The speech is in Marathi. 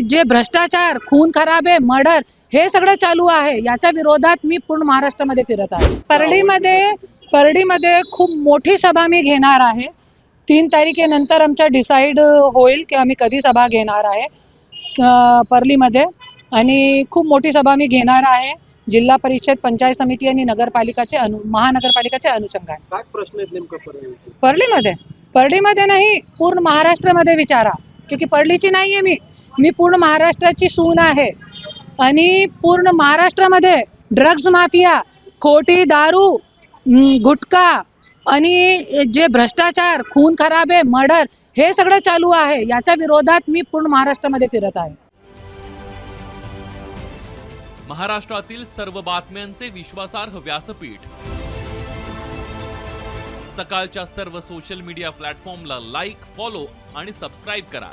जे भ्रष्टाचार खून खराबे मर्डर हे सगळं चालू आहे याच्या विरोधात मी पूर्ण महाराष्ट्रामध्ये फिरत आहे. परळीमध्ये परळीमध्ये खूप मोठी सभा मी घेणार आहे. तीन तारखेनंतर आमच्या डिसाईड होईल की आम्ही कधी सभा घेणार आहे परलीमध्ये आणि खूप मोठी सभा मी घेणार आहे जिल्हा परिषद पंचायत समिती आणि नगरपालिकाचे अनु महानगरपालिकाचे अनुषंगाने. प्रश्न परलीमध्ये परलीमध्ये नाही पूर्ण महाराष्ट्रामध्ये विचारा. क्योंकि परलीची नाही आहे मी. मी पूर्ण महाराष्ट्राची सून आहे. आणि पूर्ण महाराष्ट्रामध्ये ड्रग्ज माफिया खोटी दारू गुटखा आणि जे भ्रष्टाचार खून खराबे मर्डर हे सगळं चालू आहे. याच्या विरोधात मी पूर्ण महाराष्ट्रामध्ये फिरत आहे. महाराष्ट्रातील सर्व बातम्यांचे विश्वासार्ह व्यासपीठ. सकाळच्या सर्व सोशल मीडिया प्लॅटफॉर्मला लाईक फॉलो आणि सबस्क्राईब करा.